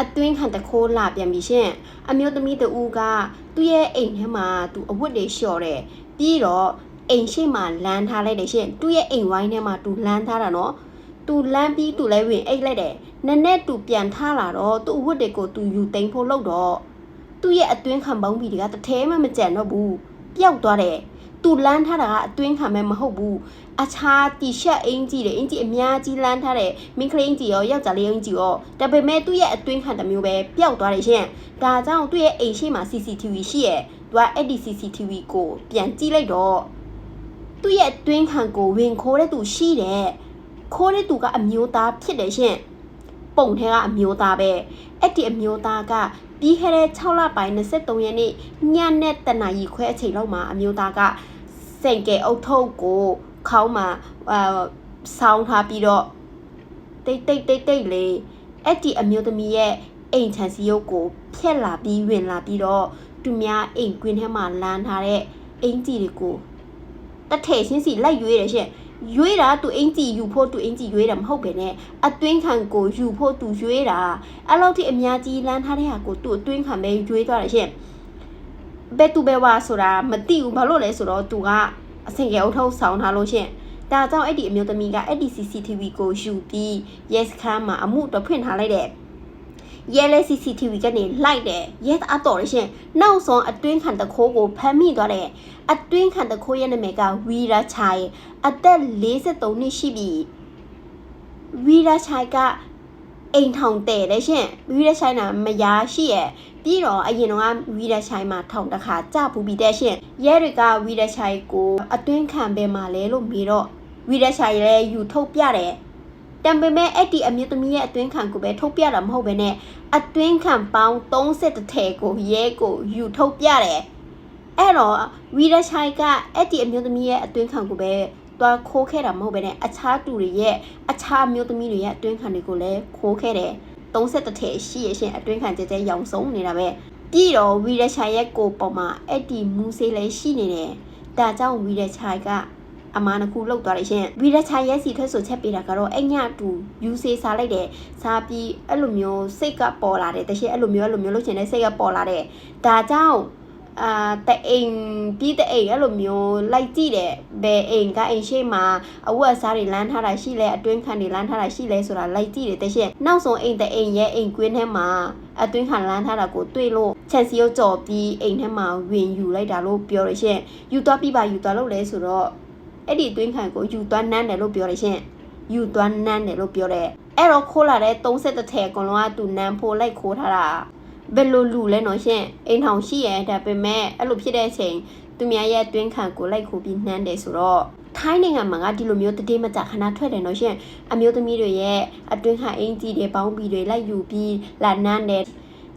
အတွင်းခံတခိုးလာပြန်ပြီရှင်အမျိုးသမီးတူကသူ့ရဲ့အိမ်ထဲမှာသူအဝတ်တွေလျှော်တယ်ပြီးတော့အိမ်ရှိမှလမ်းထားလိုက်တယ်ရှင်သူ့ရဲ့အိမ်ဝိုင်းထဲမှာသူလမ်းထားတာနော်သူလမ်းပြီးသူလည်းဝင်အိတ်လိုက်တယ်နည်းနည်းသူပြန်ထားလာတော့သူ့အဝတ်တွေကိုသူယူသိမ်းဖို့လုပ်တော့သူ့ရဲ့အတွင်းခံပေါင်းဘီတွေကတထဲမှမကြံတော့ဘူးပျောက်သွားတယ် သူလမ်းထားတာကအတွင်းခံမဲမဟုတ်ဘူးအခြားတီရှပ်အင်ကြီးတွေအင်ကြီးအများကြီးလမ်းထားတဲ့မင်းကလေးအင်ကြီးရောယောက်ျားလေးအင်ကြီးရောဒါပေမဲ့သူ့ရဲ့အတွင်းခံတစ်မျိုးပဲပျောက်သွားတယ်ရှင်ဒါကြောင့်သူ့ရဲ့အိမ်ရှိမှာ CCTV ရှိရဲ့သူကအဲ့ဒီ CCTV ကိုပြန်ကြည့်လိုက်တော့သူ့ရဲ့အတွင်းခံကိုဝင်ခိုးတဲ့သူရှိတယ်ခိုးတဲ့သူကအမျိုးသားဖြစ်တယ်ရှင်ပုံထဲကအမျိုးသားပဲအဲ့ဒီအမျိုးသားကပြီးခဲ့တဲ့6လပိုင်း23ရက်နေ့ညနေတနာရီခွဲအချိန်လောက်မှာအမျိုးသားက စင်ကဲအုတ်ထုတ်ကိုခေါင်းမှာအာဆောင်းထားပြီးတော့တိတ်တိတ်တိတ်တိတ်လေးအဲ့ဒီအမျိုးသမီးရဲ့အိမ်ခြံစည်းရုပ်ကိုဖျက်လာပြီးဝင်လာပြီးတော့သူများအိမ်ကွင်းထဲမှာလမ်းထားတဲ့အင်ကြီးတွေကိုတထဲချင်းစီလိုက်ရွေးတယ်ရှင့်ရွေးတာသူအင်ကြီးယူဖို့သူအင်ကြီးရွေးတာမဟုတ်ပဲနဲ့အတွင်းခံကိုယူဖို့သူရွေးတာအဲ့လောက်ထိအများကြီးလမ်းထားတဲ့ဟာကိုသူအတွင်းခံပဲရွေးသွားတယ်ရှင့် ဘယ်သူပဲဝါဆိုတာမသိဘူးဘာလို့လဲဆိုတော့သူကအစင်ကဲအုပ်ထုပ်ဆောင်ထားလို့ရှင့်ဒါကြောင့်အဲ့ဒီအမျိုးသမီးကအဲ့ဒီ CCTV ကိုယူပြီး yes ခမ်းမှာအမှုတော့ဖွင့်ထားလိုက်တယ်ရဲလဲ CCTV ကနေလိုက်တယ်ရဲအတော်ရရှင်နောက်ဆုံးအတွင်းခံတခိုးကိုဖမ်းမိသွားတယ်အတွင်းခံတခိုးရဲ့နာမည်ကဝီရာချိုင်အသက်43နှစ်ရှိပြီဝီရာချိုင်က အိမ်ထောင်တဲ့တယ်ရှင်ဝီရာချိုင်နာမယားရှိရဲ့ပြီးတော့အရင်တော့ဝီရချိုင်မှာထောင်တစ်ခါကြပူပြီးတဲ့ရှင်ရဲတွေကဝီရချိုင်ကိုအတွင်းခံပဲမှာလဲလို့မေးတော့ဝီရချိုင်လည်းယူထုတ်ပြတယ်တံပေမဲ့အဲ့ဒီအမျိုးသမီးရဲ့အတွင်းခံကိုပဲထုတ်ပြတာမဟုတ်ဘဲနဲ့အတွင်းခံပေါင်း30ထဲကိုရဲကိုယူထုတ်ပြတယ်အဲ့တော့ဝီရချိုင်ကအဲ့ဒီအမျိုးသမီးရဲ့အတွင်းခံကိုပဲ သွားခိုးခဲ့တာမဟုတ်ဘဲနဲ့အခြားသူတွေရဲ့အခြားမျိုးသမီးတွေရဲ့အတွင်းခံတွေကိုလည်းခိုးခဲ့တယ်30ထဲရှိရရှင်အတွင်းခံကြဲကြဲရောင်စုံနေတာပဲပြီးတော့ဝီရချိုင်ရဲ့ကိုပေါ်မှာအဲ့ဒီမူဆေးလည်းရှိနေတယ်ဒါကြောင့်ဝီရချိုင်ကအမားတစ်ခုလောက်သွားတယ်ရှင်ဝီရချိုင်ရဲ့စီထွက်ဆိုချက်ပေးတာကတော့အဲ့ညတူယူဆေးစားလိုက်တယ်စားပြီးအဲ့လိုမျိုးစိတ်ကပေါ်လာတယ်တရှိအဲ့လိုမျိုးအဲ့လိုမျိုးလုပ်ချင်တဲ့စိတ်ကပေါ်လာတယ်ဒါကြောင့် အာတအိမ်ပြီးတအိမ်အဲ့လိုမျိုးလိုက်ကြည့်တယ်ဘယ်အိမ်ကအိမ်ရှိမှာအဝတ်အစားတွေလမ်းထားတာရှိလဲအတွင်းခံတွေလမ်းထားတာရှိလဲဆိုတာလိုက်ကြည့်တယ်တရှိနောက်ဆုံးအိမ်တအိမ်ရဲ့အိမ်ကွင်းထဲမှာအတွင်းခံလမ်းထားတာကိုတွေ့လို့ချက်စီကိုကြော်ပြီးအိမ်ထဲမှာဝင်ယူလိုက်တာလို့ပြောရရှင်ယူသွားပြီးပါယူသွားလို့လဲဆိုတော့အဲ့ဒီအတွင်းခံကိုယူသွားနန်းတယ်လို့ပြောရရှင်ယူသွားနန်းတယ်လို့ပြောတယ်အဲ့တော့ခိုးလာတဲ့30ထဲအကုန်လုံးကသူနန်းဖို့လိုက်ခိုးထားတာ ဘယ်လိုလူလဲနော်ရှင်အိမ်ထောင်ရှိရဲဒါပေမဲ့အဲ့လိုဖြစ်တဲ့အချိန်သူများရဲ့အတွင်းခံကိုလိုက်ခိုးပြီးနှမ်းတယ်ဆိုတော့ထိုင်းနိုင်ငံမှာကဒီလိုမျိုးတတိမကြခဏထွက်တယ်နော်ရှင်အမျိုးသမီးတွေရဲ့အတွင်းခံအင်ကြီးတွေပေါင်းပြီးတွေလိုက်ယူပြီးလာနှမ်းတယ်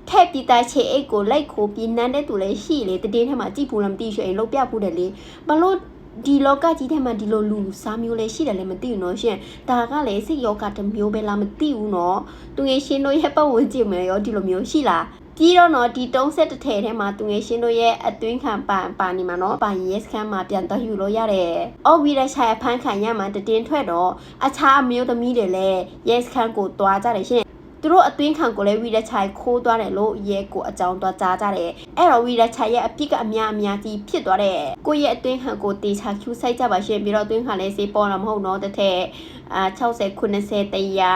ထက်ပြီးသားချေအိတ်ကိုလိုက်ခိုးပြီးနှမ်းတဲ့သူလည်းရှိလေတတိထဲမှာကြည့်ဘူးလားမသိရွှေအိမ်လောက်ပြဘူးတယ်လေမလို့ ဒီလောကကြီးထဲမှာဒီလိုလူစားမျိုးလည်းရှိတယ်လည်းမသိဘူးနော်ရှင်ဒါကလည်းစိတ်ယောဂတစ်မျိုးပဲလားမသိဘူးနော်သူငယ်ရှင်တို့ရဲ့ပတ်ဝန်းကျင်မှာရောဒီလိုမျိုးရှိလားပြီးတော့နော်ဒီ31ထဲထဲမှာသူငယ်ရှင်တို့ရဲ့အတွင်းခံပါပါနေမှာနော်ပါရင် yes ခန်းမှာပြန်တော့ယူလို့ရတယ်။အော်ဝီရချိုင်ဖန်ခံရမှာတတင်ထွက်တော့အခြားအမျိုးသမီးတွေလည်း yes ခန်းကိုတွားကြတယ်ရှင်။ သူတို့အတွင်းခံကိုလည်းဝီရချိုင်ခိုးသွားတယ်လို့ရဲကိုအကြောင်းသွားကြားကြတယ်။အဲ့တော့ဝီရချိုင်ရဲ့အပြစ်ကအများအများကြီးဖြစ်သွားတယ်။ကိုယ့်ရဲ့အတွင်းခံကိုတေချာ Q ဆိုင်ကြပါရှင်ပြီးတော့အတွင်းခံလည်းစေးပေါ်လာမဟုတ်တော့တစ်ထက်အာ60 90 100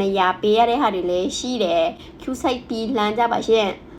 200ပေးရတဲ့ဟာတွေလည်းရှိတယ် Q ဆိုင်ပြီးလမ်းကြပါရှင်